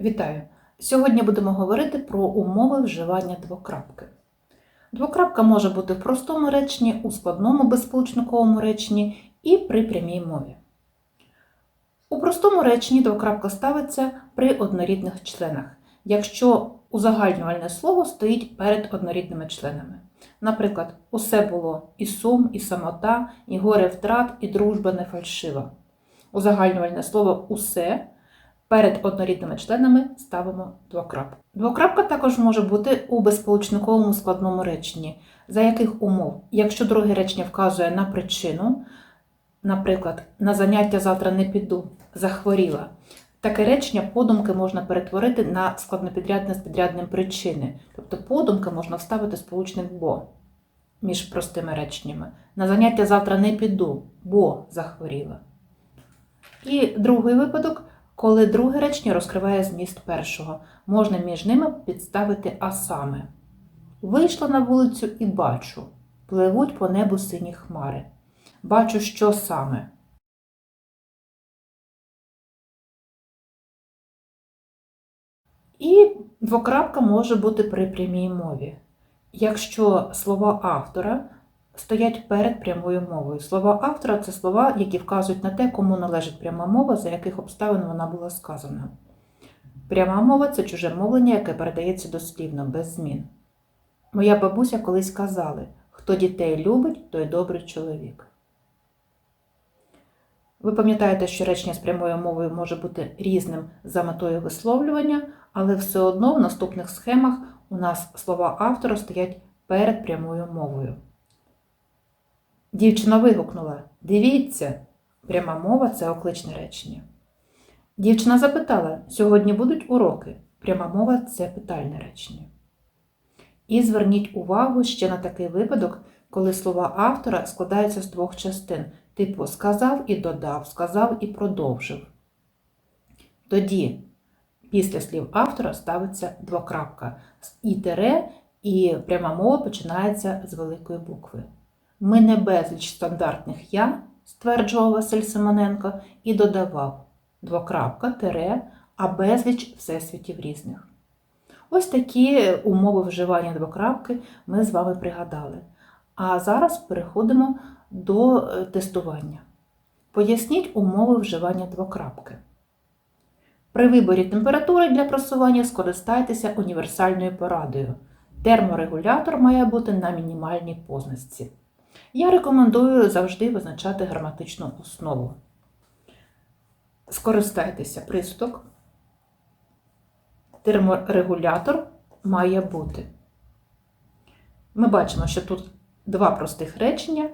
Вітаю! Сьогодні будемо говорити про умови вживання двокрапки. Двокрапка може бути в простому реченні, у складному безсполучниковому реченні і при прямій мові. У простому реченні двокрапка ставиться при однорідних членах, якщо узагальнювальне слово стоїть перед однорідними членами. Наприклад, усе було і сум, і самота, і горе втрат, і дружба не фальшива. Узагальнювальне слово усе перед однорідними членами ставимо двокрапку. Двокрапка також може бути у безсполучниковому складному реченні. За яких умов? Якщо друге речення вказує на причину, наприклад, на заняття завтра не піду, захворіла. Таке речення подумки можна перетворити на складнопідрядне з підрядним причини. Тобто подумки можна вставити сполучник бо між простими реченнями. На заняття завтра не піду, бо захворіла. І другий випадок, коли друге речення розкриває зміст першого, можна між ними підставити а саме. Вийшла на вулицю і бачу, пливуть по небу сині хмари. Бачу, що саме. І двокрапка може бути при прямій мові. Якщо слова автора стоять перед прямою мовою. Слова автора це слова, які вказують на те, кому належить пряма мова, за яких обставин вона була сказана. Пряма мова це чуже мовлення, яке передається дослівно, без змін. Моя бабуся колись казали: хто дітей любить, той добрий чоловік. Ви пам'ятаєте, що речення з прямою мовою може бути різним за метою висловлювання, але все одно в наступних схемах у нас слова автора стоять перед прямою мовою. Дівчина вигукнула Дивіться, пряма мова це окличне речення. Дівчина запитала, сьогодні будуть уроки. Пряма мова це питальне речення. І зверніть увагу ще на такий випадок, коли слова автора складаються з двох частин, типу сказав і додав, сказав і продовжив. Тоді після слів автора ставиться двокрапка і тире, і пряма мова починається з великої букви. Ми не безліч стандартних я, стверджував Василь Симоненко, і додавав двокрапка, тире, а безліч всесвітів різних. Ось такі умови вживання двокрапки ми з вами пригадали. А зараз переходимо до е, тестування. Поясніть умови вживання двокрапки. При виборі температури для просування скористайтеся універсальною порадою. Терморегулятор має бути на мінімальній позначці. Я рекомендую завжди визначати граматичну основу. Скористайтеся пристук. Терморегулятор має бути. Ми бачимо, що тут два простих речення.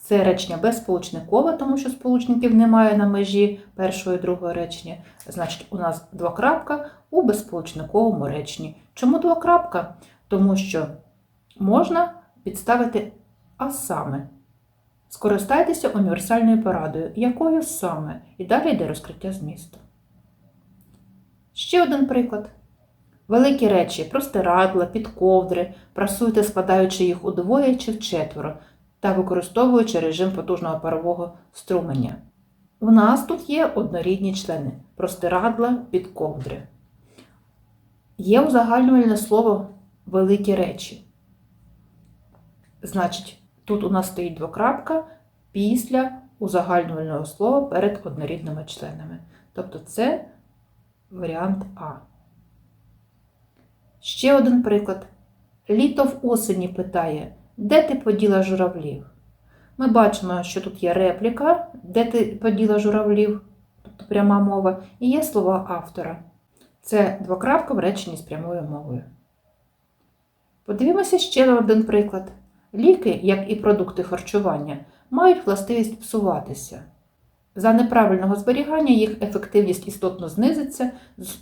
Це речення безсполучникове, тому що сполучників немає на межі першого і другого речення. Значить, у нас двокрапка у безсполучниковому реченні. Чому двокрапка? Тому що можна підставити а саме. Скористайтеся універсальною порадою, якою саме, і далі йде розкриття змісту. Ще один приклад. Великі речі, простирадла, підковдри, прасуйте, складаючи їх удвоє чи вчетверо та використовуючи режим потужного парового струменя. У нас тут є однорідні члени простирадла, підковдри. Є узагальнювальне слово великі речі. Значить, тут у нас стоїть двокрапка після узагальнювального слова перед однорідними членами. Тобто це варіант А. Ще один приклад. Літо в осені питає, де ти поділа журавлів? Ми бачимо, що тут є репліка, де ти поділа журавлів, тобто пряма мова, і є слова автора. Це двокрапка в реченні з прямою мовою. Подивімося ще на один приклад. Ліки, як і продукти харчування, мають властивість псуватися. За неправильного зберігання їх ефективність істотно знизиться,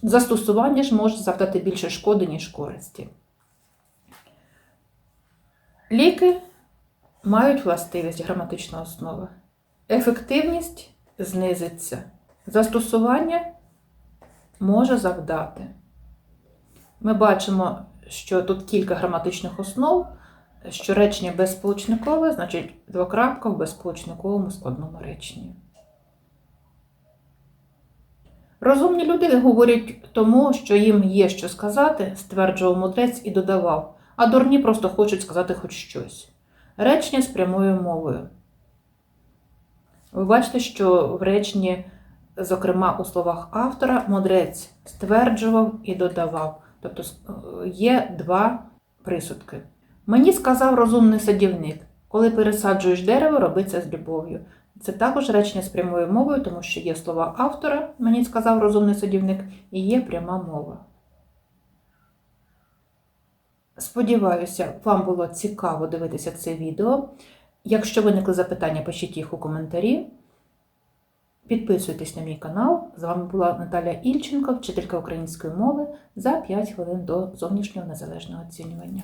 застосування ж може завдати більше шкоди, ніж користі. Ліки мають властивість граматична основа. Ефективність знизиться. Застосування може завдати. Ми бачимо, що тут кілька граматичних основ, що речення безсполучникове, значить двокрапка в безсполучниковому складному реченні. Розумні люди говорять тому, що їм є що сказати, стверджував мудрець і додавав, а дурні просто хочуть сказати хоч щось. Речення з прямою мовою. Ви бачите, що в реченні, зокрема у словах автора, мудрець стверджував і додавав. Тобто е, є два присудки. Мені сказав розумний садівник, коли пересаджуєш дерево, роби це з любов'ю. Це також речення з прямою мовою, тому що є слова автора, мені сказав розумний садівник, і є пряма мова. Сподіваюся, вам було цікаво дивитися це відео. Якщо виникли запитання, пишіть їх у коментарі. Підписуйтесь на мій канал. З вами була Наталя Ільченко, вчителька української мови за 5 хвилин до зовнішнього незалежного оцінювання.